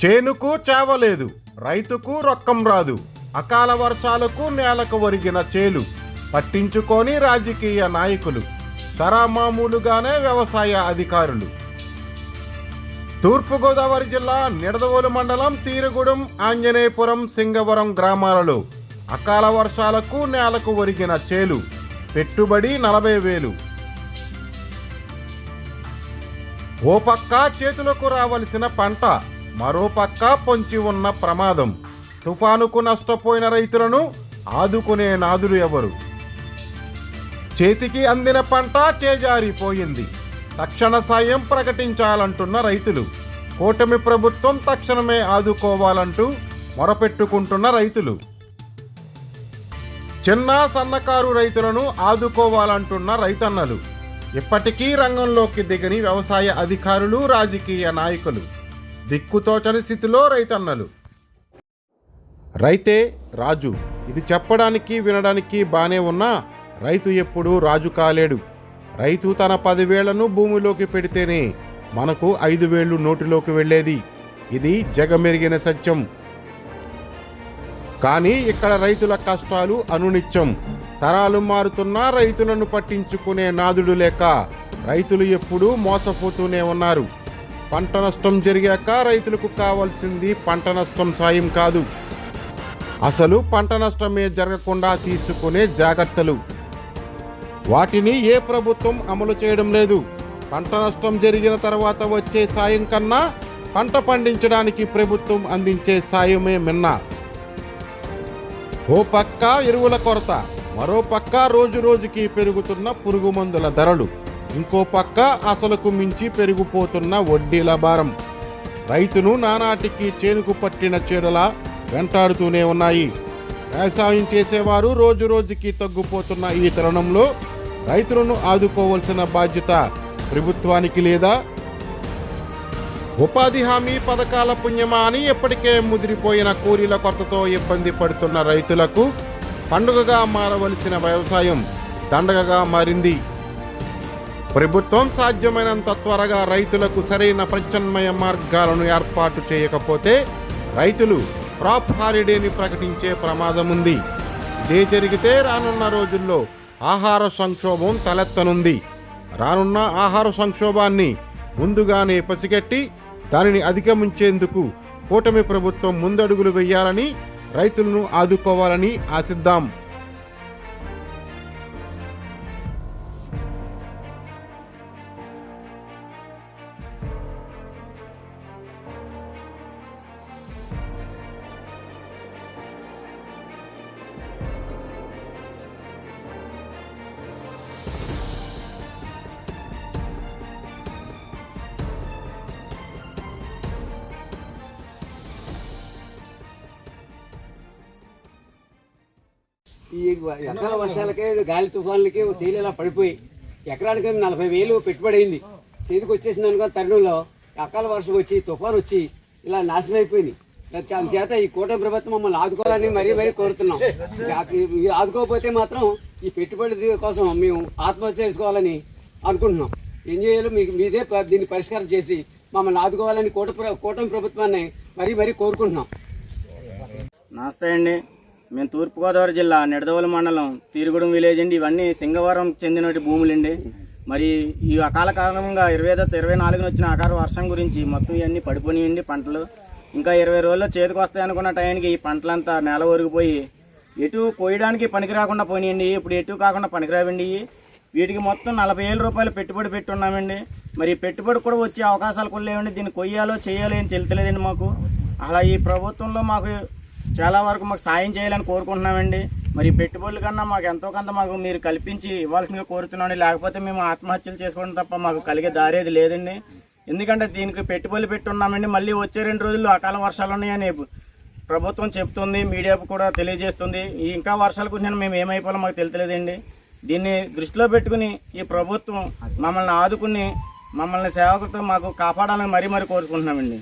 చేనుకు చావలేదు రైతుకు రొక్కం రాదు అకాల వర్షాలకు నేలకు ఒరిగిన చేలు పట్టించుకొని రాజకీయ నాయకులు సరామామూలుగానే వ్యవసాయ అధికారులు. తూర్పుగోదావరి జిల్లా నిడదవోలు మండలం తీరగూడెం ఆంజనేయపురం సింగవరం గ్రామాలలో అకాల వర్షాలకు నేలకు ఒరిగిన చేలు పెట్టుబడి నలభై వేలు. ఓ పక్క చేతులకు రావలసిన పంట మరోపక్క పొంచి ఉన్న ప్రమాదం. తుఫానుకు నష్టపోయిన రైతులను ఆదుకునే నాదులు ఎవరు? చేతికి అందిన పంట చేజారిపోయింది. తక్షణ సాయం ప్రకటించాలంటున్న రైతులు. కూటమి ప్రభుత్వం తక్షణమే ఆదుకోవాలంటూ మొరపెట్టుకుంటున్న రైతులు. చిన్న సన్నకారు రైతులను ఆదుకోవాలంటున్న రైతన్నలు. ఇప్పటికీ రంగంలోకి దిగని వ్యవసాయ అధికారులు రాజకీయ నాయకులు. దిక్కుతోచని స్థితిలో రైతన్నలు. రైతే రాజు. ఇది చెప్పడానికి వినడానికి బానే ఉన్నా రైతు ఎప్పుడూ రాజు కాలేడు. రైతు తన పదివేళ్ళను భూమిలోకి పెడితేనే మనకు ఐదు వేళ్ళు నోటిలోకి వెళ్ళేది. ఇది జగమెరిగిన సత్యం. కానీ ఇక్కడ రైతుల కష్టాలు అనునిత్యం. తరాలు మారుతున్నా రైతులను పట్టించుకునే నాదుడు లేక రైతులు ఎప్పుడూ మోసపోతూనే ఉన్నారు. పంట నష్టం జరిగాక రైతులకు కావాల్సింది పంట నష్టం సాయం కాదు. అసలు పంట నష్టమే జరగకుండా తీసుకునే జాగ్రత్తలు. వాటిని ఏ ప్రభుత్వం అమలు చేయడం లేదు. పంట నష్టం జరిగిన తర్వాత వచ్చే సాయం కన్నా పంట పండించడానికి ప్రభుత్వం అందించే సాయమే మిన్న. ఓ పక్క ఎరువుల కొరత మరో పక్క రోజు రోజుకి పెరుగుతున్న పురుగు మందుల ధరలు. ఇంకో పక్క అసలుకు మించి పెరిగిపోతున్న వడ్డీల భారం. రైతును నానాటికి చేనుకు పట్టిన చీడలా వెంటాడుతూనే ఉన్నాయి. వ్యవసాయం చేసేవారు రోజు రోజుకి తగ్గిపోతున్న ఈ తరుణంలో రైతులను ఆదుకోవలసిన బాధ్యత ప్రభుత్వానికి లేదా? ఉపాధి హామీ పథకాల పుణ్యమా అని ఎప్పటికే ముదిరిపోయిన కూలీల కొరతతో ఇబ్బంది పడుతున్న రైతులకు పండుగగా మారవలసిన వ్యవసాయం దండగగా మారింది. ప్రభుత్వం సాధ్యమైనంత త్వరగా రైతులకు సరైన ప్రత్యామ్నాయ మార్గాలను ఏర్పాటు చేయకపోతే రైతులు క్రాప్ హాలిడేని ప్రకటించే ప్రమాదం ఉంది ఇదే జరిగితే రానున్న రోజుల్లో ఆహార సంక్షోభం తలెత్తనుంది. రానున్న ఆహార సంక్షోభాన్ని ముందుగానే పసిగట్టి దానిని అధిగమించేందుకు కూటమి ప్రభుత్వం ముందడుగులు వేయాలని రైతులను ఆదుకోవాలని ఆశిద్దాం. ఈ ఎకరాల వర్షాలకే గాలి తుఫాన్లకి చేలు ఇలా పడిపోయి ఎకరానికి నలభై వేలు పెట్టుబడి అయింది. చేతికి వచ్చేసింది అనుకో తరుణంలో అకాల వర్షం వచ్చి తుఫాన్ వచ్చి ఇలా నాశనం అయిపోయింది. దాని చేత ఈ కూటమి ప్రభుత్వం మమ్మల్ని ఆదుకోవాలని మరీ మరీ కోరుతున్నాం. ఆదుకోకపోతే మాత్రం ఈ పెట్టుబడి కోసం మేము ఆత్మహత్య చేసుకోవాలని అనుకుంటున్నాం. ఏం చేయాలో మీకు మీదే దీన్ని పరిష్కారం చేసి మమ్మల్ని ఆదుకోవాలని కూట కూటమి ప్రభుత్వాన్ని మరీ మరీ కోరుకుంటున్నాం. నమస్తే అండి. మేము తూర్పుగోదావరి జిల్లా నిడదవోలు మండలం తీరుగుడం విలేజ్ అండి. ఇవన్నీ సింగవరం చెందినటి భూములండి. మరి ఈ అకాల కారణంగా ఇరవై ఇరవై నాలుగున వచ్చిన అకాల వర్షం గురించి మొత్తం ఇవన్నీ పడిపోయినాయండి పంటలు. ఇంకా ఇరవై రోజుల్లో చేతికి వస్తాయనుకున్న టైంకి ఈ పంటలంతా నేల ఒరిగిపోయి ఎటు కోయడానికి పనికి రాకుండా పోయినాయండి. ఇప్పుడు ఎటు కాకుండా పనికిరావండి వీటికి మొత్తం నలభై వేల రూపాయలు పెట్టుబడి పెట్టున్నామండి. మరి పెట్టుబడి కూడా వచ్చే అవకాశాలు కూడా లేవండి. దీన్ని కొయ్యాలో చేయాలో ఏం తెలుతలేదండి మాకు. అలా ఈ ప్రభుత్వంలో మాకు చాలా వరకు మాకు సాయం చేయాలని కోరుకుంటున్నామండి. మరి పెట్టుబడుల కన్నా మాకు ఎంతో కొంత మాకు మీరు కల్పించి ఇవ్వాల్సిందిగా కోరుతున్నాండి లేకపోతే మేము ఆత్మహత్యలు చేసుకోవడం తప్ప మాకు కలిగే దారేది లేదండి. ఎందుకంటే దీనికి పెట్టుబడులు పెట్టున్నామండి. మళ్ళీ వచ్చే రెండు రోజుల్లో అకాల వర్షాలు ఉన్నాయని ప్రభుత్వం చెప్తుంది. మీడియా కూడా తెలియజేస్తుంది. ఇంకా వర్షాల గురించి మేము ఏమైపోవాలో మాకు తెలియలేదండి దీన్ని దృష్టిలో పెట్టుకుని ఈ ప్రభుత్వం మమ్మల్ని ఆదుకుని మమ్మల్ని సేవకులతో మాకు కాపాడాలని మరీ మరీ కోరుకుంటున్నామండి.